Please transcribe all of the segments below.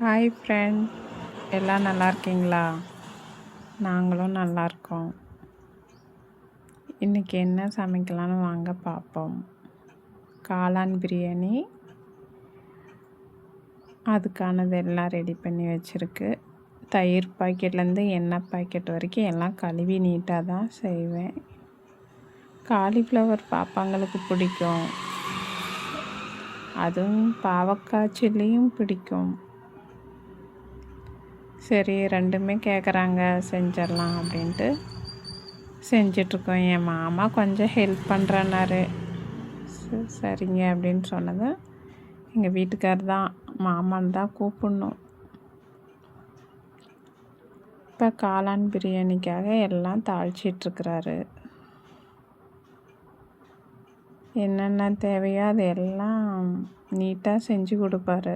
Hi friend எல்லாம் நல்லா இருக்கீங்களா? நாங்களும் நல்லா இருக்கோம். இன்றைக்கி என்ன சமைக்கலான்னு வாங்க பார்ப்போம். காளான் பிரியாணி. அதுக்கானது எல்லாம் ரெடி பண்ணி வச்சுருக்கு. தயிர் பாக்கெட்லேருந்து எண்ணெய் பாக்கெட் வரைக்கும் எல்லாம் கழுவி நீட்டாக தான் செய்வேன். காலிஃப்ளவர் பாப்பாங்களுக்கு பிடிக்கும். அதுவும் பாவக்காய் சில்லியும் பிடிக்கும். சரி ரெண்டுமே கேட்குறாங்க செஞ்சிடலாம் அப்படின்ட்டு. செஞ்சிட்ருக்கோம் என் மாமா கொஞ்சம் ஹெல்ப் பண்ணுறேன்னாரு சரிங்க அப்படின்னு சொன்னது. எங்கள் வீட்டுக்கார் தான் மாமான் தான் கூப்பிடணும். இப்போ காளான் பிரியாணிக்காக எல்லாம் தாளிச்சிட்ருக்கிறாரு என்னென்ன தேவையோ அது எல்லாம் நீட்டாக செஞ்சு கொடுப்பாரு.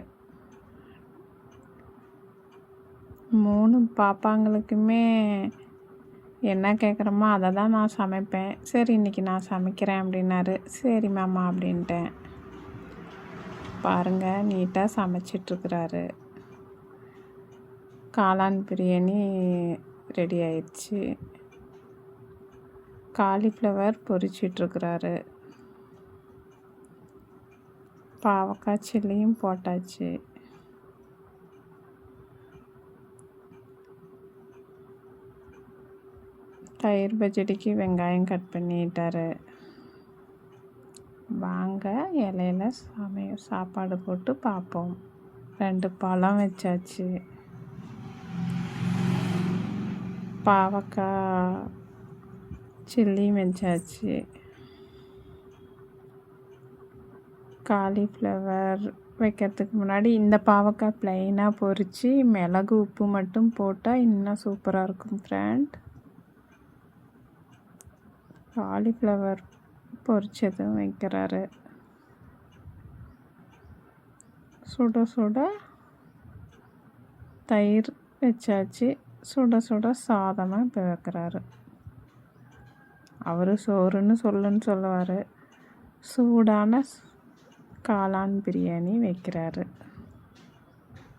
மூணு பாப்பாங்களுக்குமே என்ன கேட்குறோமோ அதை தான் நான் சமைப்பேன். சரி இன்றைக்கி நான் சமைக்கிறேன் அப்படின்னாரு. சரி மாமா அப்படின்ட்டேன். பாருங்கள் நீட்டாக சமைச்சிட்ருக்கிறாரு. காளான் பிரியாணி ரெடி ஆயிடுச்சு. காலிஃப்ளவர் பொரிச்சிட்ருக்குறாரு. பாவக்காய் சில்லியும் போட்டாச்சு. தயிர் பச்சடிக்கு வெங்காயம் கட் பண்ணிட்டாரு. வாங்க இலையில சமைய சாப்பாடு போட்டு பார்ப்போம் ரெண்டு பழம் வச்சாச்சு. பாவக்காய் சில்லியும் வச்சாச்சு. காலிஃப்ளவர் வைக்கிறதுக்கு முன்னாடி இந்த பாவக்காய் ப்ளைனாக பொறிச்சு மிளகு உப்பு மட்டும் போட்டால் இன்னும் சூப்பராக இருக்கும் ஃப்ரெண்ட் காலிஃப்ளவர் பொரிச்சதும் வைக்கிறாரு. சுட சுட தயிர் வச்சாச்சு. சுட சுட சாதமாக இப்போ வைக்கிறாரு அவர் சோறுன்னு சொல்லுன்னு சொல்லுவார். சூடான காளான் பிரியாணி வைக்கிறாரு.